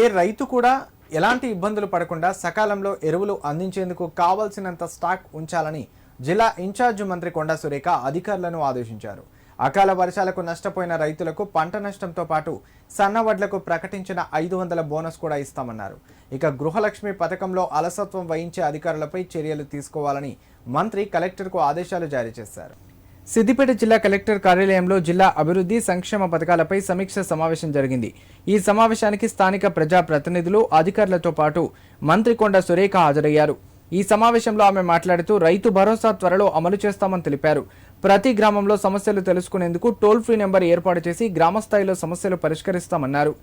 ఏ రైతు కూడా ఎలాంటి ఇబ్బందులు పడకుండా సకాలంలో ఎరువులు అందించేందుకు కావాల్సినంత స్టాక్ ఉంచాలని జిల్లా ఇన్ఛార్జ్ మంత్రి కొండా సురేఖ అధికారులను ఆదేశించారు. అకాల వర్షాలకు నష్టపోయిన రైతులకు పంట నష్టంతో పాటు సన్న వడ్లకు ప్రకటించిన ఐదు వందల బోనస్ కూడా ఇస్తామన్నారు. ఇక గృహలక్ష్మి పథకంలో అలసత్వం వహించే అధికారులపై చర్యలు తీసుకోవాలని మంత్రి కలెక్టర్కు ఆదేశాలు జారీ చేశారు. సిద్దిపేట జిల్లా కలెక్టర్ కార్యాలయంలో జిల్లా అభివృద్ధి సంక్షేమ పథకాలపై సమీక్ష సమావేశం జరిగింది. ఈ సమావేశానికి స్థానిక ప్రజా ప్రతినిధులు అధికారులతో పాటు మంత్రి కొండ సురేఖ హాజరయ్యారు. ఈ సమావేశంలో ఆమె మాట్లాడుతూ రైతు భరోసా త్వరలో అమలు చేస్తామని తెలిపారు. ప్రతి గ్రామంలో సమస్యలు తెలుసుకునేందుకు టోల్ ఫ్రీ నెంబర్ ఏర్పాటు చేసి గ్రామస్థాయిలో సమస్యలు పరిష్కరిస్తామన్నారు.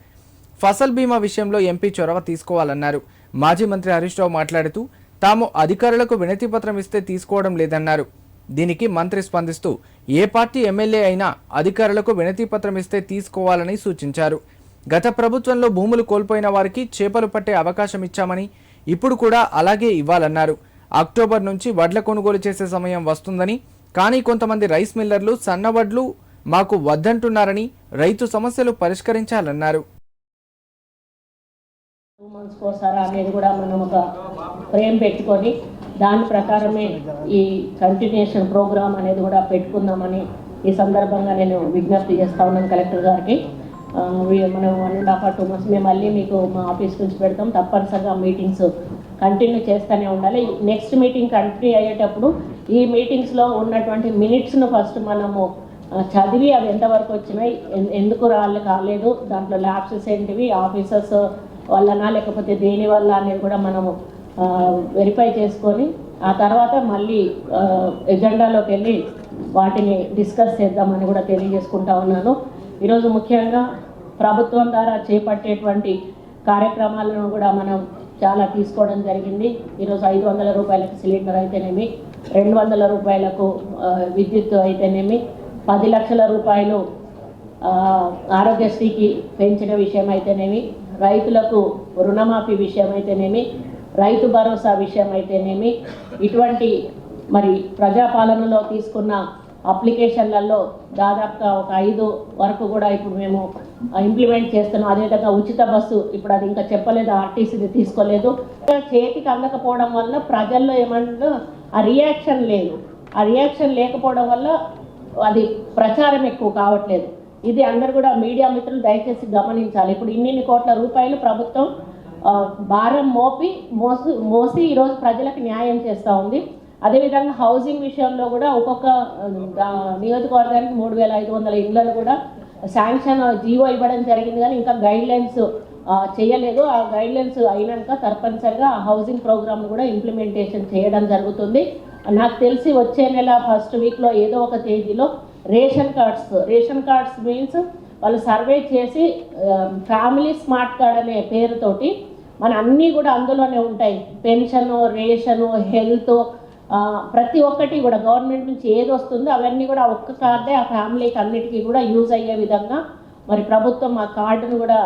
ఫసల్ బీమా విషయంలో ఎంపీ చొరవ తీసుకోవాలన్నారు. మాజీ మంత్రి హరీష్ రావు మాట్లాడుతూ తాము అధికారులకు వినతిపత్రం ఇస్తే తీసుకోవడం లేదన్నారు. దీనికి మంత్రి స్పందిస్తూ ఏ పార్టీ ఎమ్మెల్యే అయినా అధికారులకు వినతి పత్రం ఇస్తే తీసుకోవాలని సూచించారు. గత ప్రభుత్వంలో భూములు కోల్పోయిన వారికి చేపలు పట్టే అవకాశం ఇచ్చామని ఇప్పుడు కూడా అలాగే ఇవ్వాలన్నారు. అక్టోబర్ నుంచి వడ్ల కొనుగోలు చేసే సమయం వస్తుందని కానీ కొంతమంది రైస్ మిల్లర్లు సన్న వడ్లు మాకు వద్దంటున్నారని రైతు సమస్యలు పరిష్కరించాలన్నారు. టూ మంత్స్కి ఒకసారి అనేది కూడా మనం ఒక ఫ్రేమ్ పెట్టుకొని దాని ప్రకారమే ఈ కంటిన్యూషన్ ప్రోగ్రామ్ అనేది కూడా పెట్టుకుందామని ఈ సందర్భంగా నేను విజ్ఞప్తి చేస్తా ఉన్నాను కలెక్టర్ గారికి. మనం one and half or two months మేము మళ్ళీ మీకు మా ఆఫీస్ నుంచి పెడతాం. తప్పనిసరిగా మీటింగ్స్ కంటిన్యూ చేస్తూనే ఉండాలి. నెక్స్ట్ మీటింగ్ కంటిన్యూ అయ్యేటప్పుడు ఈ మీటింగ్స్లో ఉన్నటువంటి మినిట్స్ను ఫస్ట్ మనము చదివి అవి ఎంతవరకు వచ్చినాయి ఎందుకు రాళ్ళు కాలేదు దాంట్లో ల్యాబ్సెస్ ఏంటివి ఆఫీసర్స్ వల్లనా లేకపోతే దేని వల్ల అనేది కూడా మనము వెరిఫై చేసుకొని ఆ తర్వాత మళ్ళీ ఎజెండాలోకి వెళ్ళి వాటిని డిస్కస్ చేద్దామని కూడా తెలియజేసుకుంటా ఉన్నాను. ఈరోజు ముఖ్యంగా ప్రభుత్వం ద్వారా చేపట్టేటువంటి కార్యక్రమాలను కూడా మనం చాలా తీసుకోవడం జరిగింది. ఈరోజు ఐదు వందల రూపాయలకు సిలిండర్ అయితేనేమి రెండు వందల రూపాయలకు విద్యుత్ అయితేనేమి పది లక్షల రూపాయలు ఆరోగ్యశ్రీకి పెంచిన విషయం అయితేనేమి రైతులకు రుణమాఫీ విషయం అయితేనేమి రైతు భరోసా విషయం అయితేనేమి ఇటువంటి మరి ప్రజాపాలనలో తీసుకున్న అప్లికేషన్లలో దాదాపుగా ఒక ఐదు వరకు కూడా ఇప్పుడు మేము ఇంప్లిమెంట్ చేస్తున్నాం. అదేవిధంగా ఉచిత బస్సు ఇప్పుడు అది ఇంకా చెప్పలేదు ఆర్టీసీది తీసుకోలేదు. చేతికి అందకపోవడం వల్ల ప్రజల్లో ఏమన్నా ఆ రియాక్షన్ లేదు. ఆ రియాక్షన్ లేకపోవడం వల్ల అది ప్రచారం ఎక్కువ కావట్లేదు. ఇది అందరు కూడా మీడియా మిత్రులు దయచేసి గమనించాలి. ఇప్పుడు ఇన్నిన్ని కోట్ల రూపాయలు ప్రభుత్వం భారం మోపి మోసు మోసి ఈరోజు ప్రజలకు న్యాయం చేస్తూ ఉంది. అదేవిధంగా హౌసింగ్ విషయంలో కూడా ఒక్కొక్క నియోజకవర్గానికి మూడు వేల ఐదు వందల ఇళ్ళను కూడా శాంక్షన్ జీవో ఇవ్వడం జరిగింది కానీ ఇంకా గైడ్ లైన్స్ చేయలేదు. ఆ గైడ్ లైన్స్ అయినాక తప్పనిసరిగా ఆ హౌసింగ్ ప్రోగ్రామ్ కూడా ఇంప్లిమెంటేషన్ చేయడం జరుగుతుంది. నాకు తెలిసి వచ్చే నెల ఫస్ట్ వీక్లో ఏదో ఒక తేదీలో ration cards ration cards means వాళ్ళు సర్వే చేసి ఫ్యామిలీ స్మార్ట్ కార్డ్ అనే పేరుతోటి మన అన్నీ కూడా అందులోనే ఉంటాయి. పెన్షను రేషను హెల్త్ ప్రతి ఒక్కటి కూడా గవర్నమెంట్ నుంచి ఏది వస్తుందో అవన్నీ కూడా ఒక్క కార్డే ఆ ఫ్యామిలీకి అన్నిటికీ కూడా యూజ్ అయ్యే విధంగా మరి ప్రభుత్వం ఆ కార్డును కూడా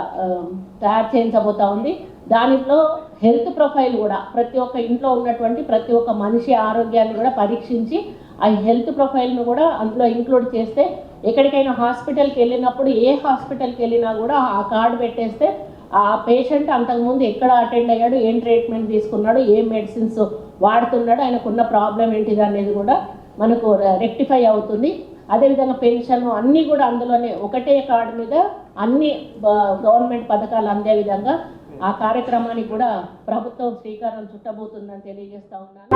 తయారు చేయించబోతా ఉంది. దానిలో హెల్త్ ప్రొఫైల్ కూడా ప్రతి ఒక్క ఇంట్లో ఉన్నటువంటి ప్రతి ఒక్క మనిషి ఆరోగ్యాన్ని కూడా పరీక్షించి ఆ హెల్త్ ప్రొఫైల్ను కూడా అందులో ఇంక్లూడ్ చేస్తే ఎక్కడికైనా హాస్పిటల్కి వెళ్ళినప్పుడు ఏ హాస్పిటల్కి వెళ్ళినా కూడా ఆ కార్డు పెట్టేస్తే ఆ పేషెంట్ అంతకుముందు ఎక్కడ అటెండ్ అయ్యాడు ఏం ట్రీట్మెంట్ తీసుకున్నాడు ఏం మెడిసిన్స్ వాడుతున్నాడు ఆయనకున్న ప్రాబ్లం ఏంటిది అనేది కూడా మనకు రెక్టిఫై అవుతుంది. అదేవిధంగా పెన్షన్ అన్నీ కూడా అందులోనే ఒకటే కార్డు మీద అన్ని గవర్నమెంట్ పథకాలు అందే విధంగా ఆ కార్యక్రమానికి కూడా ప్రభుత్వం శ్రీకారం చుట్టబోతుందని తెలియజేస్తా ఉన్నాను.